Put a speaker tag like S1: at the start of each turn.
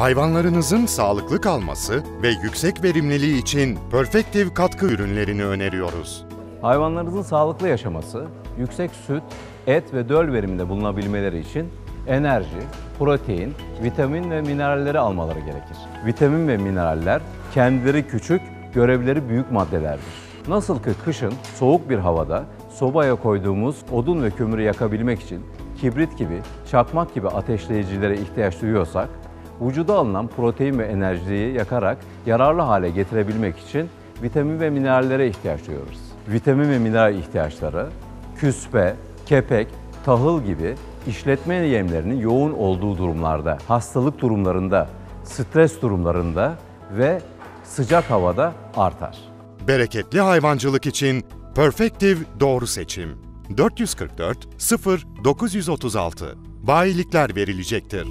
S1: Hayvanlarınızın sağlıklı kalması ve yüksek verimliliği için Perfective katkı ürünlerini öneriyoruz.
S2: Hayvanlarınızın sağlıklı yaşaması, yüksek süt, et ve döl veriminde bulunabilmeleri için enerji, protein, vitamin ve mineralleri almaları gerekir. Vitamin ve mineraller kendileri küçük, görevleri büyük maddelerdir. Nasıl ki kışın soğuk bir havada sobaya koyduğumuz odun ve kömürü yakabilmek için kibrit gibi, çakmak gibi ateşleyicilere ihtiyaç duyuyorsak, vücuda alınan protein ve enerjiyi yakarak yararlı hale getirebilmek için vitamin ve minerallere ihtiyaç duyuyoruz. Vitamin ve mineral ihtiyaçları küspe, kepek, tahıl gibi işletme yemlerinin yoğun olduğu durumlarda, hastalık durumlarında, stres durumlarında ve sıcak havada artar.
S1: Bereketli hayvancılık için Perfective doğru seçim. 444 0 936 Bayilikler verilecektir.